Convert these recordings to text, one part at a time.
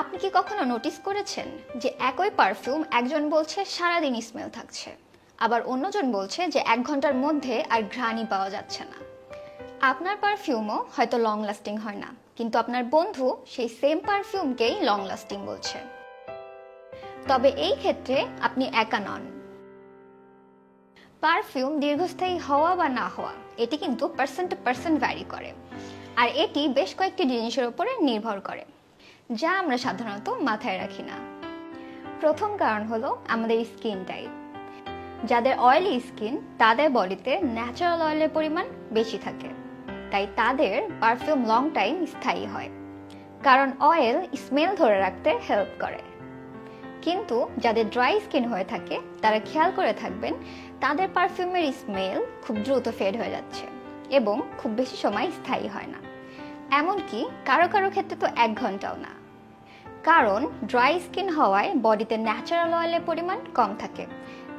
আপনি কি কখনো নোটিস করেছেন যে একই পারফিউম একজন বলছে সারাদিন স্মেল থাকছে, আবার অন্যজন বলছে যে এক ঘণ্টার মধ্যে আর ঘ্রাণই পাওয়া যাচ্ছে না? আপনার পারফিউমও হয়তো লং লাস্টিং হয় না, কিন্তু আপনার বন্ধু সেই সেম পারফিউমকেই লং লাস্টিং বলছে। তবে এই ক্ষেত্রে আপনি একা নন। পারফিউম দীর্ঘস্থায়ী হওয়া বা না হওয়া, এটি কিন্তু পার্সেন্ট টু পার্সন ভ্যারি করে, আর এটি বেশ কয়েকটি জিনিসের উপরে নির্ভর করে। যা আমরা সাধারণত মাথায় রাখি না। প্রথম কারণ হলো আমাদের স্কিন টাইপ। যাদের অয়েলি স্কিন, তাদের বডিতে ন্যাচারাল অয়েলের পরিমাণ বেশি থাকে। তাই তাদের পারফিউম লং টাইম স্থায়ী হয়। কারণ অয়েল স্মেল ধরে রাখতে হেল্প করে। কিন্তু যাদের ড্রাই স্কিন হয়ে থাকে, তারা খেয়াল করে থাকবেন, তাদের পারফিউমের স্মেল খুব দ্রুত ফেড হয়ে যাচ্ছে এবং খুব বেশি সময় স্থায়ী হয় না। এমনকি কারও কারও ক্ষেত্রে তো এক ঘন্টাও না। কারণ ড্রাই স্কিন হওয়ায় বডিতে ন্যাচারাল অয়েলের পরিমাণ কম থাকে,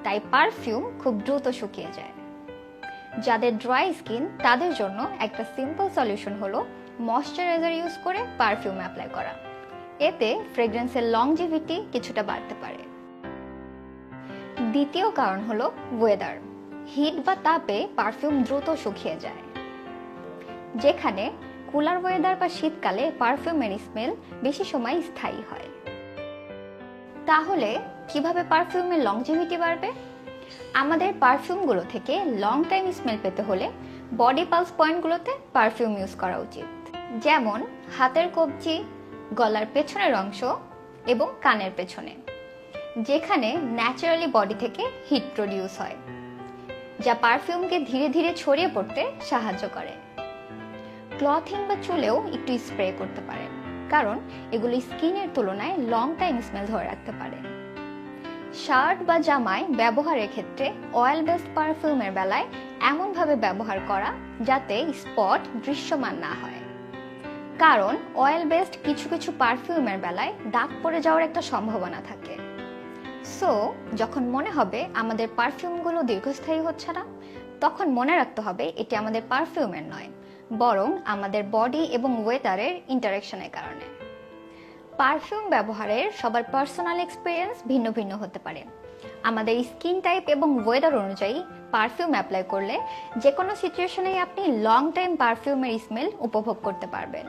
তাই পারফিউম খুব দ্রুত শুকিয়ে যায়। যাদের ড্রাই স্কিন, তাদের জন্য একটা সিম্পল সলিউশন হলো ময়শ্চারাইজার ইউজ করে পারফিউম অ্যাপ্লাই করা। এতে ফ্রেগ্রেন্সের লংজিভিটি কিছুটা বাড়তে পারে। দ্বিতীয় কারণ হলো ওয়েদার হিট বা তাপে পারফিউম দ্রুত শুকিয়ে যায়। যেখানে কুলার ওয়েদার বা শীতকালে পারফিউমের স্মেল বেশি সময় স্থায়ী হয়। তাহলে কীভাবে পারফিউমের লংজিভিটি বাড়বে? আমাদের পারফিউমগুলো থেকে লং টাইম স্মেল পেতে হলে বডি পালস পয়েন্টগুলোতে পারফিউম ইউজ করা উচিত। যেমন হাতের কবজি, গলার পেছনের অংশ এবং কানের পেছনে, যেখানে ন্যাচারালি বডি থেকে হিট প্রডিউস হয়, যা পারফিউমকে ধীরে ধীরে ছড়িয়ে পড়তে সাহায্য করে। ক্লথিং বা চুলেও একটু স্প্রে করতে পারেন কারণ এগুলো স্কিনের তুলনায় লং টাইম স্মেল ধরে রাখতে পারে। শার্ট বা জামায় ব্যবহারের ক্ষেত্রে অয়েল বেসড পারফিউমের বেলায় এমনভাবে ব্যবহার করা যাতে স্পট দৃশ্যমান না হয়। কারণ অয়েল বেসড কিছু কিছু পারফিউমের বেলায় দাগ পড়ে যাওয়ার একটা সম্ভাবনা থাকে। সো যখন মনে হবে আমাদের পারফিউমগুলো দীর্ঘস্থায়ী হচ্ছে না, তখন মনে রাখতে হবে এটি আমাদের পারফিউমের নয়। বরং আমাদের বডি এবং ওয়েদারের ইন্টারাকশনের কারণে। পারফিউম ব্যবহারের সবার পার্সোনাল এক্সপিরিয়েন্স ভিন্ন ভিন্ন হতে পারে। আমাদের স্কিন টাইপ এবং ওয়েদার অনুযায়ী পারফিউম অ্যাপ্লাই করলে যে কোনো সিচুয়েশনেই আপনি লং টাইম পারফিউমের স্মেল উপভোগ করতে পারবেন।